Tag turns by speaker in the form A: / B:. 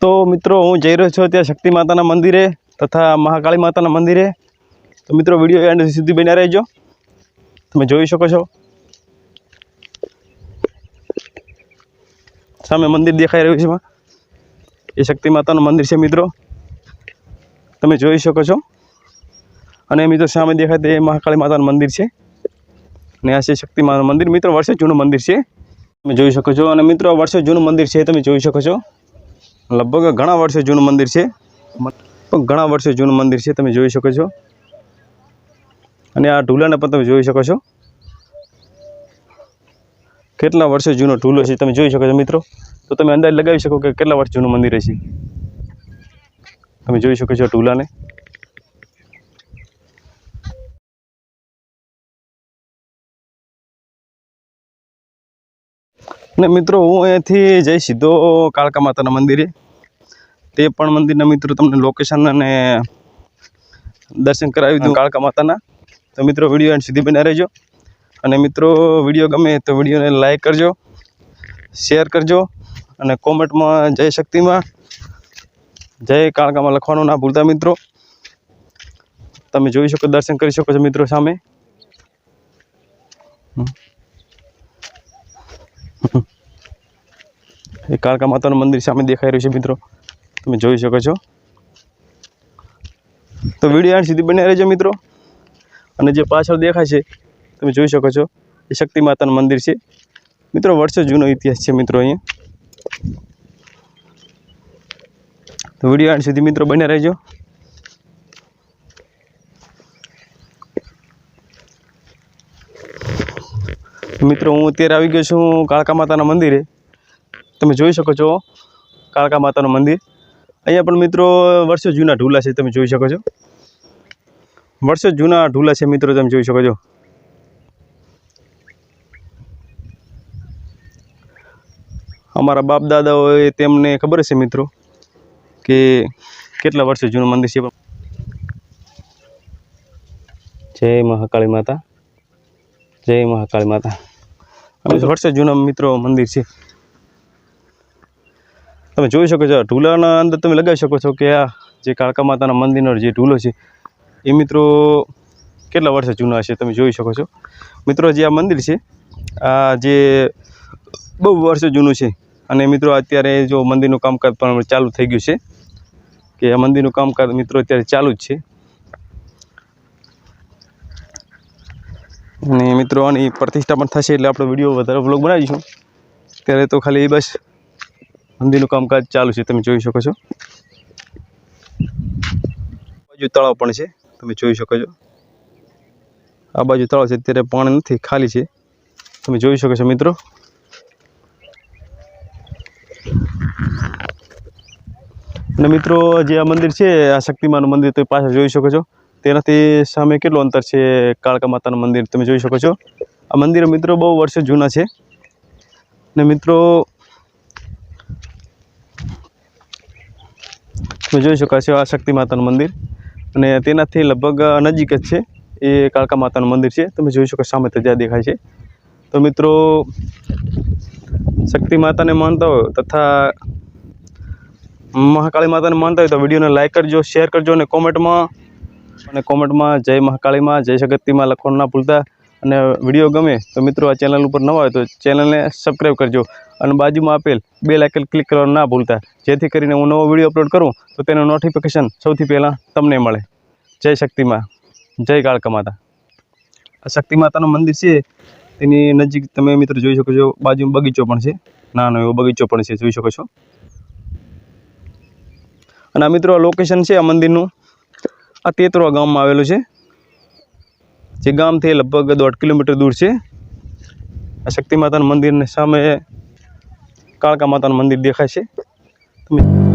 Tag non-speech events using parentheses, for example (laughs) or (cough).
A: તો મિત્રો, હું જઈ રહ્યો છું ત્યાં શક્તિ માતાના મંદિરે તથા મહાકાળી માતાના મંદિરે. તો મિત્રો, વીડિયો એન્ડ સુધી બન્યા રહેજો. તમે જોઈ શકો છો. સામે મંદિર દેખાઈ રહ્યું છે. એ શક્તિ માતાનું મંદિર છે મિત્રો. તમે જોઈ શકો છો. અને મિત્રો, સામે દેખાય તે મહાકાળી માતાનું મંદિર છે. અને આ છે શક્તિ માતાનું મંદિર. મિત્રો, વર્ષે જૂનું મંદિર છે. તમે જોઈ શકો છો. અને મિત્રો વર્ષે જૂનું મંદિર છે. તમે જોઈ શકો છો. લગભગ ઘણા વર્ષે જૂનું મંદિર છે. પણ ઘણા વર્ષો જૂનું મંદિર છે, તમે જોઈ શકો છો. અને આ ઢૂલાને પણ તમે જોઈ શકો છો. કેટલા વર્ષો જૂનો ઢૂલો છે, તમે જોઈ શકો છો મિત્રો. તો તમે અંદાજ લગાવી શકો કે કેટલા વર્ષ જૂનું મંદિર છે તમે જોઈ શકો છો ઢૂલાને. ને મિત્રો હું અહીંયાથી જઈ સીધો કાળકા માતાના મંદિરે. તે પણ મંદિરના મિત્રો તમને લોકેશન અને દર્શન કરાવી દઉં કાળકા માતાના. તો મિત્રો વીડિયો એન્ડ સુધી બના રહેજો. અને મિત્રો વીડિયો ગમે તો વિડીયોને લાઈક કરજો શેર કરજો અને કોમેન્ટમાં જય શક્તિમાં જય કાળકામાં લખવાનું ના ભૂલતા મિત્રો. તમે જોઈ શકો દર્શન કરી શકો છો મિત્રો સામે. (laughs) એ કાળકા માતાનું મંદિર સામે દેખાઈ રહ્યું છે મિત્રો. તમે જોઈ શકો છો. તો વીડિયો એન્ડ સુધી બન્યા રહેજો મિત્રો. અને જે પાછળ દેખાય છે, તમે જોઈ શકો છો. એ શક્તિ માતાનું મંદિર છે. મિત્રો, વર્ષો જૂનો ઇતિહાસ છે મિત્રો અહીંયા. તો વીડિયો એન્ડ સુધી મિત્રો બન્યા રહેજો. મિત્રો, હું અત્યારે આવી ગયો છું કાળકા માતાના મંદિરે. તમે જોઈ શકો છો કાળકા માતાનું મંદિર. અહીંયા પણ મિત્રો, વર્ષો જૂના ઢૂલા છે, તમે જોઈ શકો છો. વર્ષો જૂના ઢૂલા છે, મિત્રો, તમે જોઈ શકો છો. અમારા બાપ દાદાઓએ તેમને ખબર છે મિત્રો, કે કેટલા વર્ષો જૂનું મંદિર છે. જય મહાકાળી માતા, જય મહાકાળી માતા. વર્ષો જૂના મિત્રો મંદિર છે. તમે જોઈ શકો છો ઢૂલાના અંદર તમે લગાવી શકો છો કે આ જે કાળકા માતાના મંદિરનો જે ઢૂલો છે, એ મિત્રો કેટલા વર્ષે જૂના છે તમે જોઈ શકો છો. મિત્રો, જે આ મંદિર છે, આ જે બહુ વર્ષો જૂનું છે અને મિત્રો, અત્યારે જો મંદિરનું કામકાજ પણ ચાલુ થઈ ગયું છે, કે આ મંદિરનું કામકાજ મિત્રો અત્યારે ચાલુ જ છે. અને મિત્રો, આની પ્રતિષ્ઠા પણ થશે એટલે આપણો વીડિયો વધારે વ્લોગ બનાવીશું. ત્યારે તો ખાલી બસ મંદિરનું કામકાજ ચાલુ છે, તમે જોઈ શકો છો. બાજુ તળાવ પણ છે, તમે જોઈ શકો છો. આ બાજુ તળાવ છે, અત્યારે પાણી નથી, ખાલી છે. તમે જોઈ શકો છો, મિત્રો. અને મિત્રો, જે આ મંદિર છે, આ શક્તિમાનું મંદિર તમે પાછળ જોઈ શકો છો. તેનાથી સામે કેટલું અંતર છે કાળકા માતાનું મંદિર તમે જોઈ શકો છો? આ મંદિર મિત્રો બહુ વર્ષો જૂના છે. ને મિત્રો, તમે જોઈ શકો છો આ શક્તિ માતાનું મંદિર. અને તેનાથી લગભગ નજીક જ છે એ કાળકા માતાનું મંદિર છે. તમે જોઈ શકો સામે ત્યાં દેખાય છે. તો મિત્રો, શક્તિ માતાને માનતા હોય તથા મહાકાળી માતાને માનતા હોય તો વિડીયોને લાઇક કરજો શેર કરજો અને કોમેન્ટમાં અને કોમેન્ટમાં જય મહાકાળીમાં, જય શક્તિમાં લખવાનું ના ભૂલતા. અને વીડિયો ગમે તો મિત્રો આ ચેનલ ઉપર નવા હોય તો ચેનલને સબસ્ક્રાઈબ કરજો. અને બાજુમાં આપેલ બે લાઇકન ક્લિક કરવાનું ના ભૂલતા. જેથી કરીને હું નવો વીડિયો અપલોડ કરું તો તેનું નોટિફિકેશન સૌથી પહેલાં તમને મળે. જય શક્તિમાં જય કાળકા માતા આ શક્તિ માતાનું મંદિર છે. તેની નજીક તમે મિત્રો જોઈ શકો છો, બાજુમાં બગીચો પણ છે. નાનો એવો બગીચો પણ છે, જોઈ શકો છો. અને આ મિત્રો લોકેશન છે, આ મંદિરનું. આ તેતરવા ગામમાં આવેલું છે. જે ગામથી લગભગ દોઢ કિલોમીટર દૂર છે. આ શક્તિ માતાનું મંદિરને સામે કાળકા માતાનું મંદિર દેખાય છે. તમે